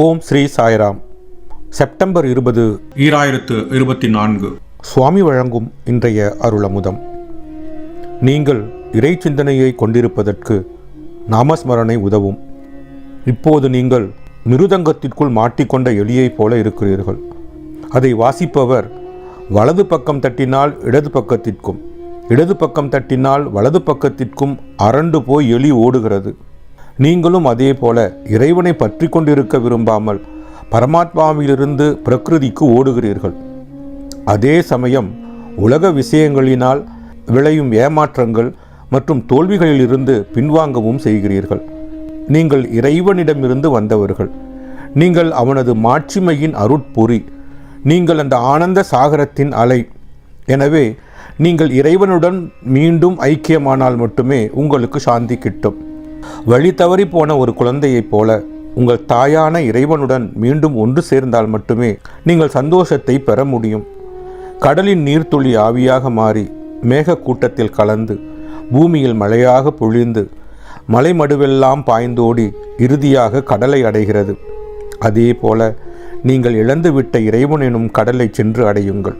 ஓம் Sri Sairam. September இருபது ஈராயிரத்து இருபத்தி நான்கு. சுவாமி வழங்கும் இன்றைய அருளமுதம். நீங்கள் இறை சிந்தனையை கொண்டிருப்பதற்கு நாமஸ்மரணை உதவும். இப்போது நீங்கள் மிருதங்கத்திற்குள் மாட்டிக்கொண்ட எலியைப் போல இருக்கிறீர்கள். அதை வாசிப்பவர் வலது பக்கம் தட்டினால் இடது பக்கத்திற்கும் இடது பக்கம் தட்டினால் வலது பக்கத்திற்கும் அரண்டு போய் எலி ஓடுகிறது. நீங்களும் அதே போல இறைவனை பற்றி கொண்டிருக்க விரும்பாமல் பரமாத்மாவிலிருந்து பிரகிருதிக்கு ஓடுகிறீர்கள். அதே சமயம் உலக விஷயங்களினால் விளையும் ஏமாற்றங்கள் மற்றும் தோல்விகளிலிருந்து பின்வாங்கவும் செய்கிறீர்கள். நீங்கள் இறைவனிடமிருந்து வந்தவர்கள். நீங்கள் அவனது மாட்சிமையின் அருட்பொறி நீங்கள் அந்த ஆனந்த சாகரத்தின் அலை. எனவே நீங்கள் இறைவனுடன் மீண்டும் ஐக்கியமானால் மட்டுமே உங்களுக்கு சாந்தி கிட்டும். வழி தவறி போன ஒரு குழந்தையைப் போல உங்கள் தாயான இறைவனுடன் மீண்டும் ஒன்று சேர்ந்தால் மட்டுமே நீங்கள் சந்தோஷத்தை பெற முடியும். கடலின் நீர்த்துளி ஆவியாக மாறி மேகக்கூட்டத்தில் கலந்து பூமியில் மழையாக பொழிந்து மலைமடுவெல்லாம் பாய்ந்தோடி இறுதியாக கடலை அடைகிறது. அதே போல நீங்கள் இழந்துவிட்ட இறைவனினும் கடலை சென்று அடையுங்கள்.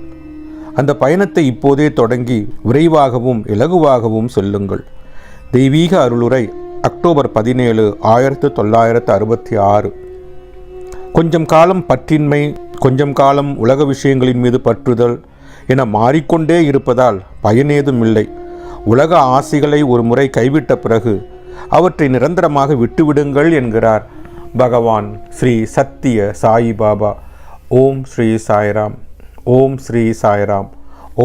அந்த பயணத்தை இப்போதே தொடங்கி விரைவாகவும் இலகுவாகவும் செல்லுங்கள். தெய்வீக அருளுரை அக்டோபர் பதினேழு ஆயிரத்து தொள்ளாயிரத்து அறுபத்தி ஆறு. கொஞ்சம் காலம் பற்றின்மை கொஞ்சம் காலம் உலக விஷயங்களின் மீது பற்றுதல் என மாறிக்கொண்டே இருப்பதால் பயனேதும் இல்லை உலக ஆசைகளை ஒரு முறை கைவிட்ட பிறகு அவற்றை நிரந்தரமாக விட்டுவிடுங்கள் என்கிறார் பகவான் ஸ்ரீ சத்திய சாயி பாபா. ஓம் ஸ்ரீ சாய்ராம். ஓம் ஸ்ரீ சாய்ராம்.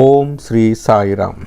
ஓம் ஸ்ரீ சாய்ராம்.